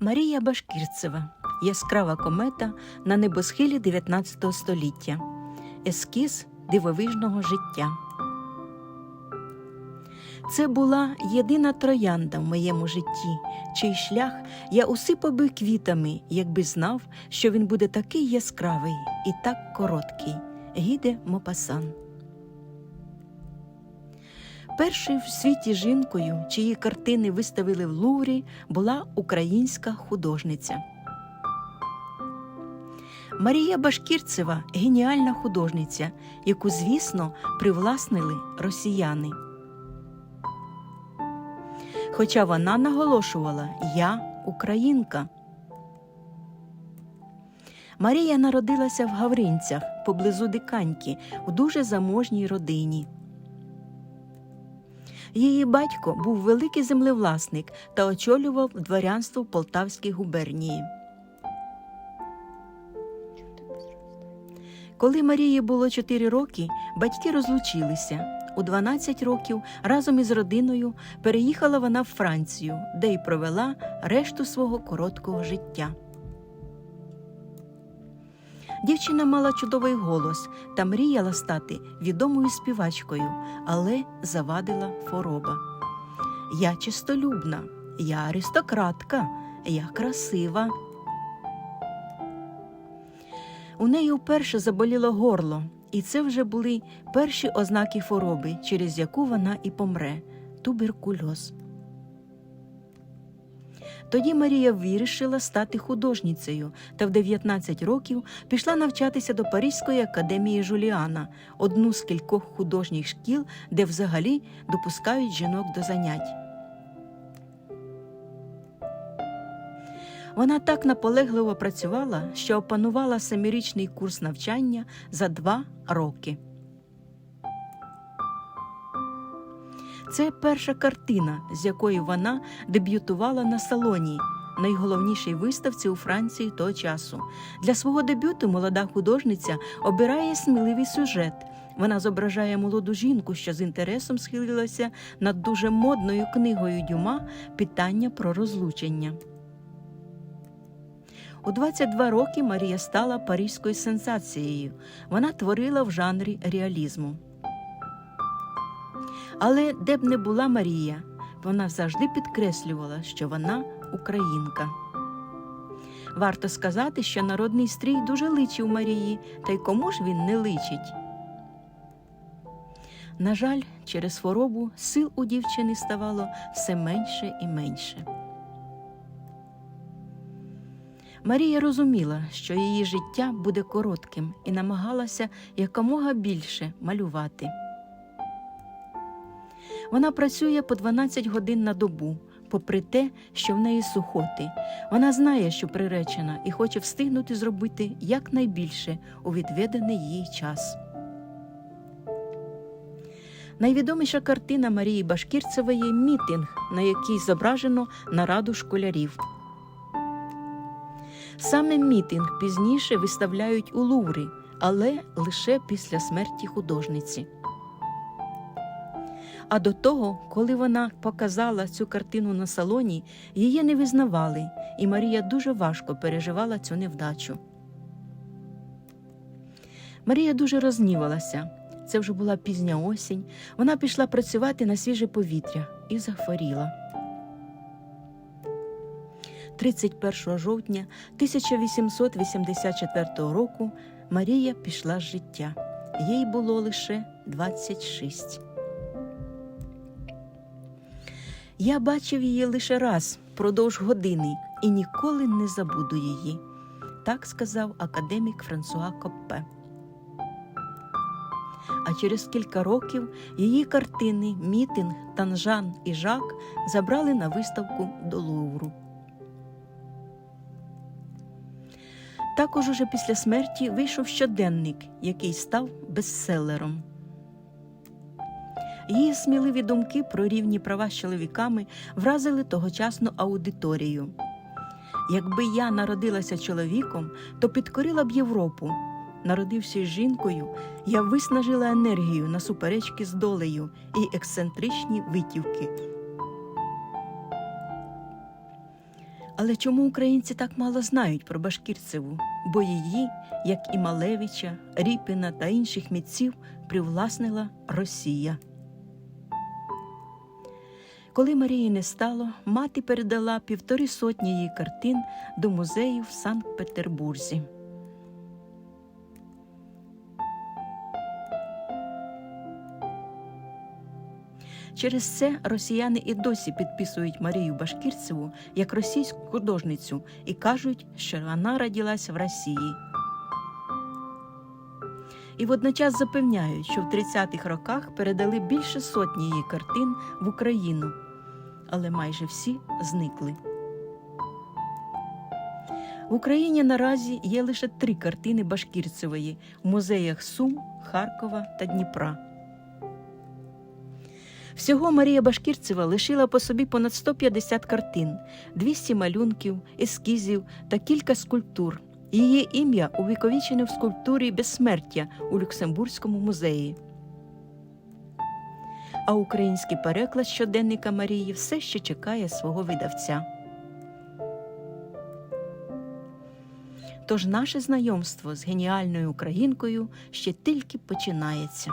Марія Башкірцева яскрава комета на небосхилі 19 століття. Ескіз дивовижного життя. Це була єдина троянда в моєму житті, чий шлях я усипав би квітами, якби знав, що він буде такий яскравий і так короткий. Гіде Мопасан. Першою в світі жінкою, чиї картини виставили в Луврі, була українська художниця. Марія Башкірцева геніальна художниця, яку, звісно, привласнили росіяни. Хоча вона наголошувала Я українка. Марія народилася в Гавринцях поблизу Диканьки у дуже заможній родині. Її батько був великий землевласник та очолював дворянство в Полтавській губернії. Коли Марії було 4 роки, батьки розлучилися. У 12 років разом із родиною переїхала вона в Францію, де й провела решту свого короткого життя. Дівчина мала чудовий голос та мріяла стати відомою співачкою, але завадила хвороба. Я чистолюбна, я аристократка, я красива. У неї вперше заболіло горло, і це вже були перші ознаки хвороби, через яку вона і помре туберкульоз. Тоді Марія вирішила стати художницею та в 19 років пішла навчатися до Паризької академії Жуліана, одну з кількох художніх шкіл, де взагалі допускають жінок до занять. Вона так наполегливо працювала, що опанувала семирічний курс навчання за два роки. Це перша картина, з якою вона дебютувала на салоні, найголовнішій виставці у Франції того часу. Для свого дебюту молода художниця обирає сміливий сюжет. Вона зображає молоду жінку, що з інтересом схилилася над дуже модною книгою Дюма Питання про розлучення. У 22 роки Марія стала паризькою сенсацією. Вона творила в жанрі реалізму. Але де б не була Марія, вона завжди підкреслювала, що вона українка. Варто сказати, що народний стрій дуже личив Марії, та й кому ж він не личить. На жаль, через хворобу сил у дівчини ставало все менше і менше. Марія розуміла, що її життя буде коротким і намагалася якомога більше малювати. Вона працює по 12 годин на добу, попри те, що в неї сухоти. Вона знає, що приречена, і хоче встигнути зробити якнайбільше у відведений їй час. Найвідоміша картина Марії Башкірцевої мітинг, на якій зображено нараду школярів. Саме мітинг пізніше виставляють у Луврі, але лише після смерті художниці. А до того, коли вона показала цю картину на салоні, її не визнавали, і Марія дуже важко переживала цю невдачу. Марія дуже рознівалася. Це вже була пізня осінь. Вона пішла працювати на свіже повітря і захворіла. 31 жовтня 1884 року Марія пішла з життя. Їй було лише 26. Я бачив її лише раз впродовж години і ніколи не забуду її, так сказав академік Франсуа Коппе. А через кілька років її картини Мітинг, Танжан і Жак забрали на виставку до Лувру. Також уже після смерті вийшов щоденник, який став бестселером. Її сміливі думки про рівні права з чоловіками вразили тогочасну аудиторію. Якби я народилася чоловіком, то підкорила б Європу. Народившись жінкою, я виснажила енергію на суперечки з долею і ексцентричні витівки. Але чому українці так мало знають про Башкірцеву? Бо її, як і Малевича, Ріпіна та інших митців, привласнила Росія. Коли Марії не стало, мати передала півтори сотні її картин до музею в Санкт-Петербурзі. Через це росіяни і досі підписують Марію Башкірцеву як російську художницю і кажуть, що вона родилась в Росії. І водночас запевняють, що в 30-х роках передали більше сотні її картин в Україну, але майже всі зникли. В Україні наразі є лише три картини Башкірцевої в музеях Сум, Харкова та Дніпра. Всього Марія Башкірцева лишила по собі понад 150 картин, 200 малюнків, ескізів та кілька скульптур. Її ім'я увіковічене в скульптурі безсмертя у Люксембурзькому музеї. А український переклад щоденника Марії все ще чекає свого видавця. Тож наше знайомство з геніальною українкою ще тільки починається.